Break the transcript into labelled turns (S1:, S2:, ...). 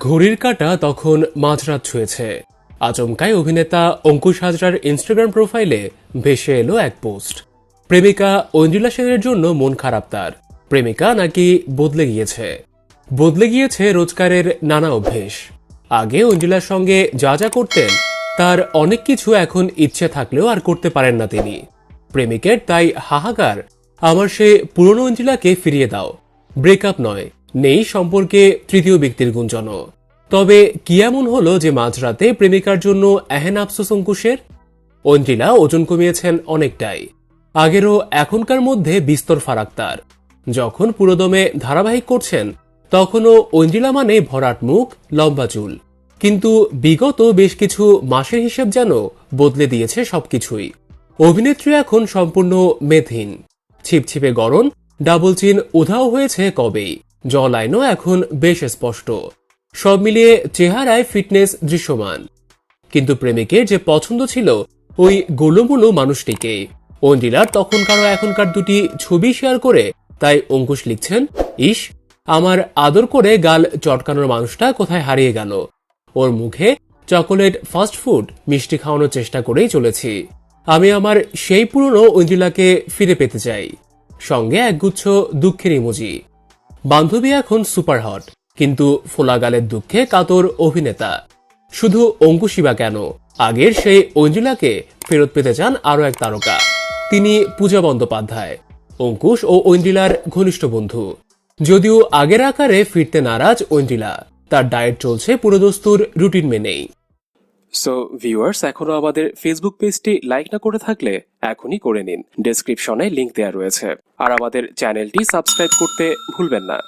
S1: ঘড়ির কাঁটা তখন মাঝরাত ছুঁয়েছে। আচমকায় অভিনেতা অঙ্কুশ হাজরার ইনস্টাগ্রাম প্রোফাইলে ভেসে এলো এক পোস্ট প্রেমিকা ঐন্দ্রিলা সেনের জন্য মন খারাপ তার। প্রেমিকা নাকি বদলে গিয়েছে। বদলে গিয়েছে রোজগারের নানা অভ্যেস। আগে ঐন্দ্রিলার সঙ্গে যা যা করতেন, তার অনেক কিছু এখন ইচ্ছে থাকলেও আর করতে পারেন না তিনি। প্রেমিকের তাই হাহাকার, আমার সে পুরনো ঐন্দ্রিলাকে ফিরিয়ে দাও। ব্রেকআপ নয়। নেই সম্পর্কে তৃতীয় ব্যক্তির গুঞ্জনও তবে কি এমন হলো যে মাঝরাতে প্রেমিকার জন্য এহেন আফসোস অঙ্কুশের? ঐন্দ্রিলা ওজন কমিয়েছেন অনেকটাই। আগেরও এখনকার মধ্যে বিস্তর ফারাক তার। যখন পুরোদমে ধারাবাহিক করছেন, তখনও ঐন্দ্রিলা মানে ভরাট মুখ, লম্বা চুল। কিন্তু বিগত বেশ কিছু মাসের হিসেব যেন বদলে দিয়েছে সবকিছুই। অভিনেত্রী এখন সম্পূর্ণ মেথিন। ছিপছিপে গরম ডাবল চিন উধাও হয়েছে কবেই। জলাইনও এখন বেশ স্পষ্ট। সব মিলিয়ে চেহারায় ফিটনেস দৃশ্যমান। কিন্তু প্রেমিকের যে পছন্দ ছিল, ওই গোলমুলো মানুষটিকে। অঞ্জিলার তখনকার ও এখনকার দুটি ছবি শেয়ার করে তাই অঙ্কুশ লিখছেন ইস আমার আদর করে গাল চটকানোর মানুষটা কোথায় হারিয়ে গেল। ওর মুখে চকোলেট ফাস্ট ফুড, মিষ্টি খাওয়ানোর চেষ্টা করেই চলেছি। আমি আমার সেই পুরনো অঞ্জিলাকে ফিরে পেতে চাই। সঙ্গে একগুচ্ছ দুঃখের ইমোজি। বান্ধবী এখন সুপার হট কিন্তু ফোলাগালের দুঃখে কাতর অভিনেতা। শুধু অঙ্কুশিবা কেন? আগের সেই অঞ্জুলাকে ফেরত পেতে চান আরও এক তারকা। তিনি পূজা বন্দ্যোপাধ্যায়, অঙ্কুশ ও ঐন্দ্রিলার ঘনিষ্ঠ বন্ধু। যদিও আগের আকারে ফিরতে নারাজ ঐন্দ্রিলা তার ডায়েট চলছে পুরোদস্তুর রুটিন মেনেই।
S2: সো ভিউয়ার্স এখনও আমাদের ফেসবুক পেজটি লাইক না করে থাকলে এখনই করে নিন। ডেসক্রিপশনে লিংক দেওয়া রয়েছে। আর আমাদের চ্যানেলটি সাবস্ক্রাইব করতে ভুলবেন না।